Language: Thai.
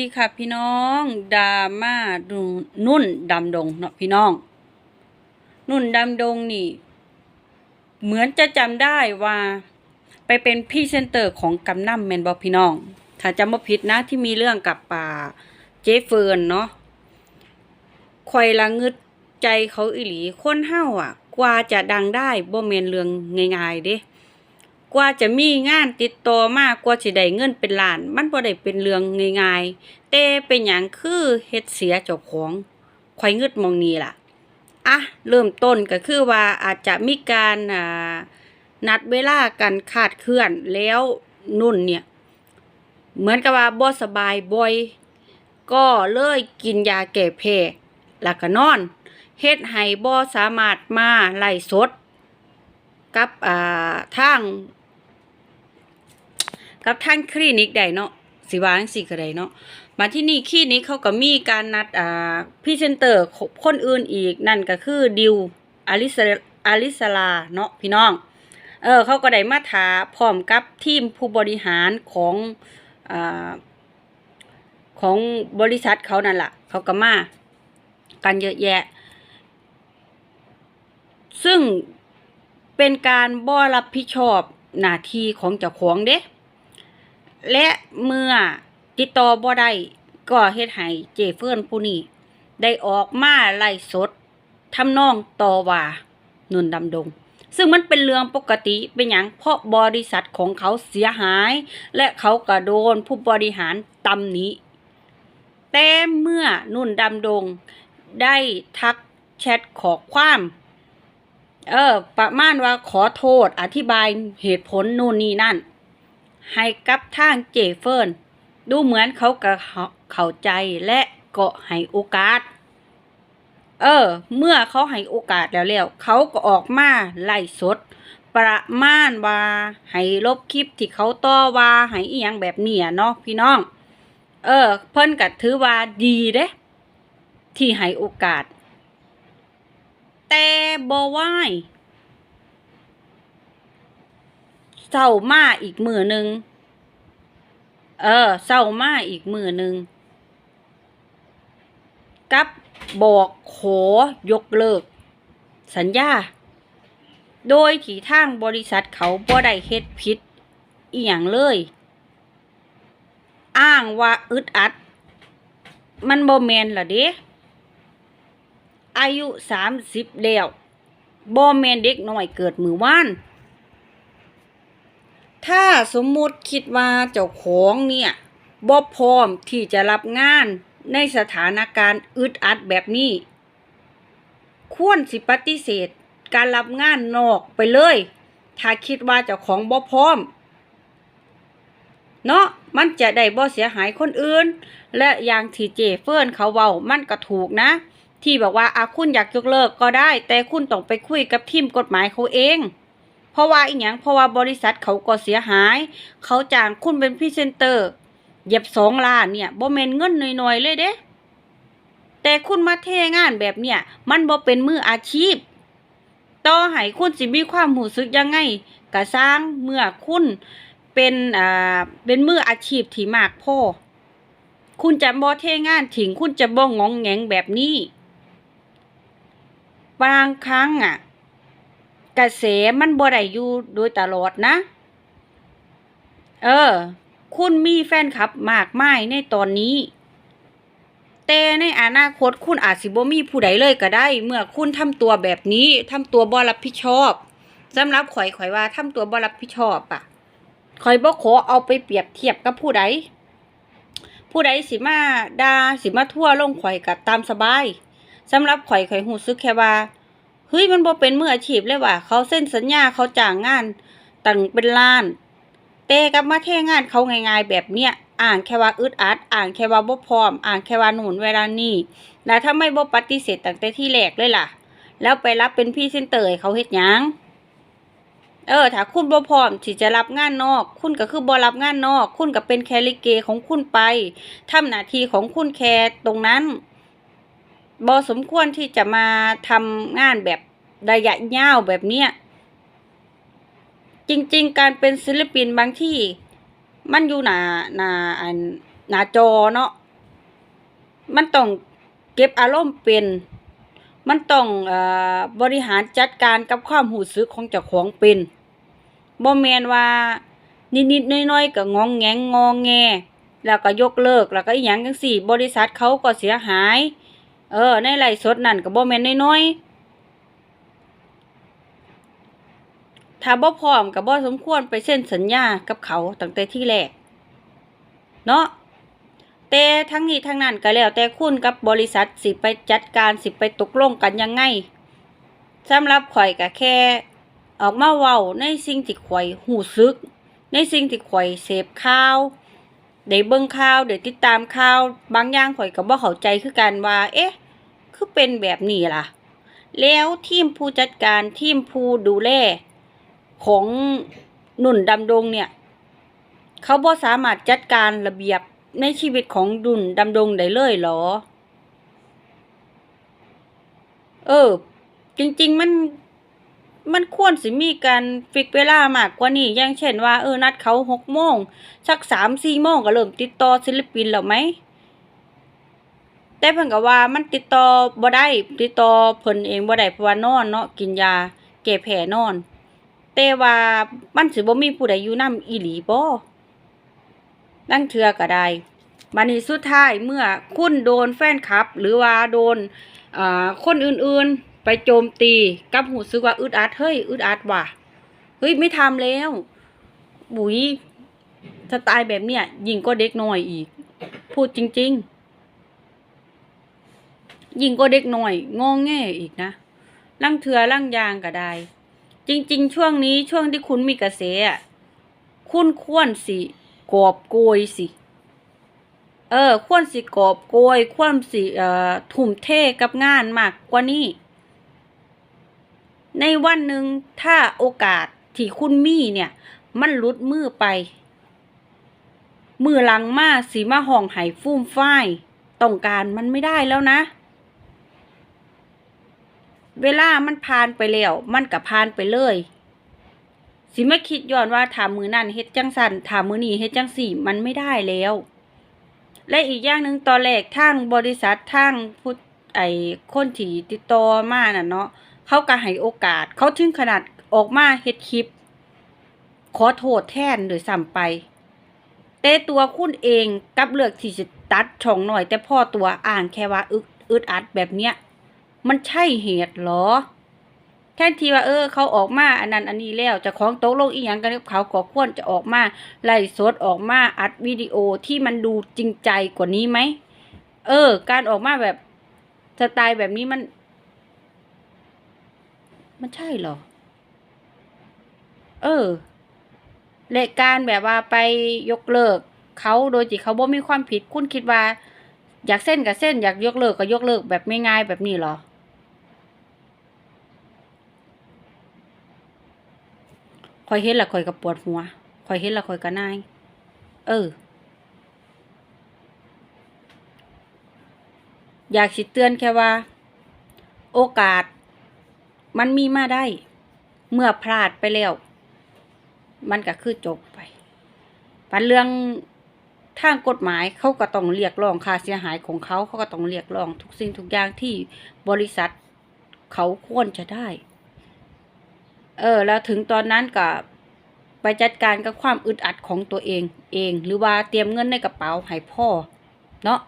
ดีค่ะพี่น้องดาม่าดูนุ่นดำดงเนาะพี่น้อง นุ่นดำดงนี่ เหมือนจะจำได้ว่า ไปเป็นพี่เซนเตอร์ของกำนัมแมนบอพี่น้อง ถ้าจำไม่ผิดนะที่มีเรื่องกับป่าเจฟเฟิร์นเนาะคอยละงึดใจเขาอิหลีคนเฮาอะ กว่าจะดังได้บ่แมนเรื่องง่ายๆเด้ กว่าจะมีงานติดต่อมากกว่าสิได้เงินเป็นล้าน มันบ่ได้เป็นเรื่องง่ายๆแต่เป็นหยังคือเฮ็ดเสียเจ้าของข่อยงึดมองนี้ล่ะอะเริ่มต้นก็คือว่าอาจจะมีการอ่านัดเวลากันคาดเคลื่อนแล้วนุ่นเนี่ยเหมือนกับว่าบ่สบายบ่อยก็เลยกินยาแก้แพ้แล้วก็นอนเฮ็ดให้บ่สามารถมาไล่สด กับอ่าทาง กับทางคลินิกได้เนาะสิว่าจังซี่ก็ได้เนาะมาที่นี่คลินิกเขาก็มีการนัดอ่าพรีเซนเตอร์คนอื่นอีกนั่นก็คือดิวอลิสอลิสลาเนาะพี่น้องเออเขาก็ได้มาถาพร้อมกับทีมผู้บริหารของอ่าของบริษัทเขานั่นแหละเขาก็มากันเยอะแยะ ซึ่งเป็นการบ่รับผิดชอบหน้าที่ของเจ้าของเด้ และเมื่อติดต่อบ่ได้ก็เฮ็ดให้เจเฟิร์นผู้นี้ได้ออกมาไล่สดทำนองต่อว่านุนดำดง ซึ่งมันเป็นเรื่องปกติเป็นหยังเพราะบริษัทของเขาเสียหาย และเขาก็โดนผู้บริหารตำหนิแต่เมื่อนุ่นดำดงได้ทักแชทขอความ เออ ประมาณว่าขอโทษอธิบายเหตุผลนู่นนี่นั่น ให้กับทางเจเฟิร์นดูเหมือนเขาก็เข้าใจและก็ให้โอกาส เออ เมื่อเขาให้โอกาสแล้วแล้วเขาก็ออกมาไล่สด ประมาณว่าให้ลบคลิปที่เขาต่อว่าให้อีหยังแบบเนี้ยเนาะพี่น้อง เออ เพิ่นก็ถือว่าดีเด้ที่ให้โอกาส แต่บ่ไหว เศร้ามาอีกมือหนึ่งเออเศร้ามาอีกมือหนึ่งกับบอกขอยกเลิก สัญญา โดยที่ทางบริษัทเขาบ่ได้เฮ็ดผิดอีหยังเลย อ้างว่าอึดอัด มันบ่แมนล่ะเด้อายุสามสิบแล้วบ่แมนเด็กน้อยเกิดมือว่าน ถ้าสมมุติคิดว่าเจ้าของเนี่ยบ่พร้อมที่จะรับงานในสถานการณ์อึดอัดแบบนี้ ควรสิปฏิเสธการรับงานนอกไปเลย ถ้าคิดว่าเจ้าของบ่พร้อม เนาะมันจะได้บ่เสียหายคนอื่น และอย่างที่เจเฟิร์นเขาเว้ามันก็ถูกนะ ที่บอกว่าอาคุณอยากยกเลิกก็ได้ แต่คุณต้องไปคุยกับทีมกฎหมายเขาเอง เพราะว่าอีหยังเพราะว่าบริษัทเขาก็เสียหาย เขาจ้างคุณเป็นพรีเซนเตอร์เหยียบสองล้านเนี่ยบ่แม่นเงินหน้อยๆเลยเด้แต่คุณมาเทงานแบบเนี่ย มันบ่เป็นมืออาชีพ ต่อให้คุณสิมีความรู้สึกยังไงก็สร้างเมื่อคุณเป็นอ่าเป็นมืออาชีพที่มากพอคุณจะบ่เทงานทิ้งคุณจะบ่งองแงงแบบนี้ บางครั้งอะ กระแสมันบ่ได้อยู่โดยตลอดนะ เออ คุณมีแฟนคลับมากมายในตอนนี้ แต่ในอนาคตคุณอาจสิบ่มีผู้ใดเลยก็ได้ เมื่อคุณทำตัวแบบนี้ทำตัวบ่รับผิดชอบสำหรับข่อยข่อยว่าทำตัวบ่รับผิดชอบอะข่อยบ่ขอเอาไปเปรียบเทียบกับผู้ใดผู้ใดสิมาดาสิมาทั่วลงข่อยก็ตามสบายสำหรับข่อยข่อยรู้สึกแค่ว่า เฮ้ยมันบ่เป็นมืออาชีพเลยว่ะเขาเส้นสัญญาเขาจ้างงานตั้งเป็นล้านแต่กลับมาเทงานเขาง่ายๆแบบเนี้ยอ่างแค่ว่าอึดอัดอ่างแค่ว่าบ่พร้อม อ่างแค่ว่าหนุนเวลานี้แล้วถ้าไม่บ่ปฏิเสธตั้งแต่ที่แรกเลยล่ะ แล้วไปรับเป็นพี่เซนเตอร์ให้เขาเฮ็ดหยังเออถ้าคุณบ่พร้อมที่จะรับงานนอก คุณก็คือบ่รับงานนอก คุณก็เป็นแคลิเกของคุณไปทำหน้าที่ของคุณแค่ตรงนั้น บอสมควรที่จะมาทำงานแบบระยะยาวแบบเนี้ย จริง ๆ การเป็นศิลปินบางที่ มันอยู่หนาหนาอันหนาจอเนาะมันต้องเก็บอารมณ์เป็น มันต้องอบริหารจัดการกับความรู้สึกของเจ้าของเป็นบ่แมนว่านิดๆน้อยๆก็งองแงงงอแง แล้วก็ยกเลิกแล้วก็อีหยังจังซี่ บริษัทเขาก็เสียหาย เออ ในไลสดนั่นก็บ่แม่นน้อยๆ ถ้าบ่พร้อมก็บ่สมควรไปเซ็นสัญญากับเขาตั้งแต่ที่แรก เนาะแต่ทั้งนี้ทั้งนั้นก็แล้วแต่คุณกับบริษัทสิไปจัดการสิไปตกลงกันยังไงสำหรับข่อยก็แค่ ออกมาเว้าในสิ่งที่ข่อยหูซึก ในสิ่งที่ข่อยเสพข่าว ได้เบิ่งข่าวได้ติดตามข่าวบางอย่างข่อยก็บ่เข้าใจคือกันว่า เอ๊ะ คือเป็นแบบนี้ล่ะ แล้วทีมผู้จัดการทีมผู้ดูแลของหนุ่นดำดงเนี่ย เขาบ่สามารถจัดการระเบียบในชีวิตของดุนดำดงได้เลยเหรอ เออ จริง ๆ มัน มันควรสิมีการฟิกเวลามากกว่านี้ อย่างเช่นว่าเออนัดเขาหกโมงสักสามสี่โมงก็เริ่มติดต่อศิลปินแล้วไหม แต่เพิ่นก็ว่ามันติดต่อบ่ได้ติดต่อเพิ่นเองบ่ได้เพราะว่านอนเนาะกินยาแก้แพ้นอน แต่ว่ามันสิบ่มีผู้ใดอยู่นำอีหลีบ่ลังเทื่อก็ได้บันี้สุดท้ายเมื่อคุณโดนแฟนคลับ หรือว่าโดนอ่าคนอื่นๆ โจมตีกับรู้สึกว่าอึดอัดเฮ้ยอึดอัดว่ะเฮ้ยไม่ทำแล้ว บุ๋ยสไตล์แบบเนี้ยยิงก็เด็กน้อยอีก พูดจริง ๆ ยิงก็เด็กน้อยงอแง่อีกนะลังเถือลังยางก็ได้ จริง ๆ ช่วงนี้ช่วงที่คุณมีกระแสอะคุณควรสิกอบโกยสิเออควรสิกอบโกยควรสิเอ่อทุ่มเทกับงานมากกว่านี้ ในวันหนึ่งถ้าโอกาสที่คุณมีเนี่ย มันลุดมือไป มือหลังมาสีมาห้องไห้ฟุ่มฝ้ายต้องการมันไม่ได้แล้วนะ เวลามันผ่านไปแล้ว มันก็ผ่านไปเลยสิมาคิดย้อนว่าถามมือนั่นเฮ็ดจังสันถามมือนี้เฮ็ดจังสี่มันไม่ได้แล้ว และอีกอย่างหนึ่งตอนแรกทางบริษัททางผู้ไอคนที่ติดต่อมาน่ะเนาะ เขาก็ให้โอกาส เขาถึงขนาดออกมาเฮ็ดคลิป ขอโทษแทนโดยซ้ำไป แต่ตัวคุณเองกับเลือกที่จะตัดช่องหน่อย แต่พ่อตัวอ่านแค่ว่าอึดอึดอัดแบบเนี้ยมันใช่เหตุหรอ แทนที่ว่าเออ เขาออกมาอันนั้นอันนี้แล้วจะของโตกลงอีหยังกันกับเขาก็ควรจะออกมาไล่สดออกมาอัดวิดีโอที่มันดูจริงใจกว่านี้ไหมเออ การออกมาแบบสไตล์แบบนี้มัน มันใช่หรอ เออและการแบบว่าไปยกเลิกเขาโดยที่เขาบ่มีความผิดคุณคิดว่า อยากเส้นกับเส้น อยากยกเลิกก็ยกเลิกแบบไม่ง่ายแบบนี้หรอ คอยเห็นละคอยกับปวดหัว คอยเห็นละคอยกับนาย เออ อยากสิเตือนแค่ว่า โอกาส มันมีมาได้ เมื่อพลาดไปแล้ว มันก็คือจบไปปันเรื่องทางกฎหมายเขาก็ต้องเรียกร้องค่าเสียหายของเขาเขาก็ต้องเรียกร้องทุกสิ่งทุกอย่างที่บริษัทเขาควรจะได้ เออ แล้วถึงตอนนั้นก็ไปจัดการกับความอึดอัดของตัวเองเอง หรือว่าเตรียมเงินในกระเป๋าให้พ่อ เนาะ